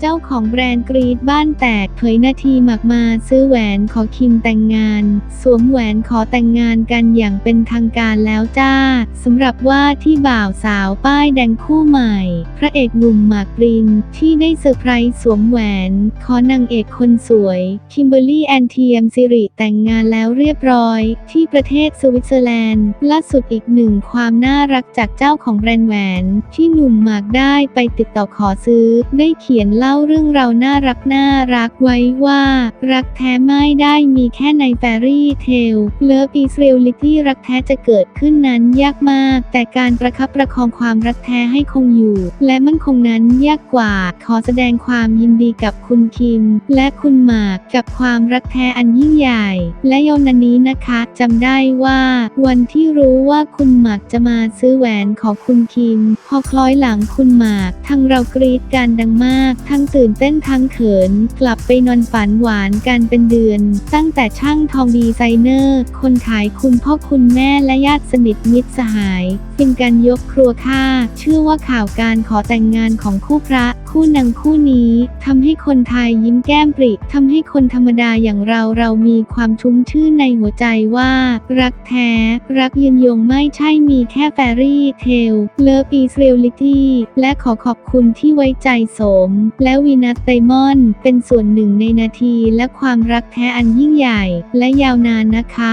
เจ้าของแบรนด์กรีดบ้านแตกเผยนาทีหมักมาซื้อแหวนขอคิมแต่งงาน สวมแหวนขอแต่งงานกันอย่างเป็นทางการแล้วจ้าสำหรับว่าที่บ่าวสาวป้ายแดงคู่ใหม่ พระเอกหนุ่มหมากปรินที่ได้เซอร์ไพรส์สวมแหวน ขอนางเอกคนสวย คิมเบอร์รี่แอนเทียมซิริแต่งงานแล้วเรียบร้อย ที่ประเทศสวิตเซอร์แลนด์ล่าสุดอีกหนึ่งความน่ารักจากเจ้าของแบรนด์แหวน ที่หนุ่มหมากได้ไปติดต่อขอซื้อได้เขียนเล่าเรื่องเราน่ารักน่ารักไว้ว่า รักแท้ไม่ได้มีแค่ในแฟรี่เทลเลิฟอีสเรลิตี้รักแท้จะเกิดขึ้นนั้นยากมาก แต่การประคับประคองความรักแท้ให้คงอยู่ และมั่นคงนั้นยากกว่า ขอแสดงความยินดีกับคุณคิม และคุณหมากกับความรักแท้อันยิ่งใหญ่ และยนนี้นะคะจำได้ว่า วันที่รู้ว่าคุณหมากจะมาซื้อแหวนของคุณคิม พอคล้อยหลังคุณหมากทั้งเรากรีดกันดังมากทั้งตื่นเต้นทั้งเขิน กลับไปนอนฝันหวานกันเป็นเดือน ตั้งแต่ช่างทองดีไซเนอร์ คนขายคุณพ่อคุณแม่และญาติสนิทมิตรสหายเป็นการยกครัวค่า เชื่อว่าข่าวการขอแต่งงานของคู่พระ คู่นางคู่นี้ทำให้คนไทยยิ้มแก้มปริทำให้คนธรรมดาอย่างเราเรามีความชุ่มชื่นในหัวใจว่า รักแท้ รักยืนยงไม่ใช่มีแค่แฟรี่เทลเลิฟอีสเรียลิตี้และขอขอบคุณที่ไว้ใจสมและวีนัสไดมอน เป็นส่วนหนึ่งในนาทีและความรักแท้อันยิ่งใหญ่ และยาวนานนะคะ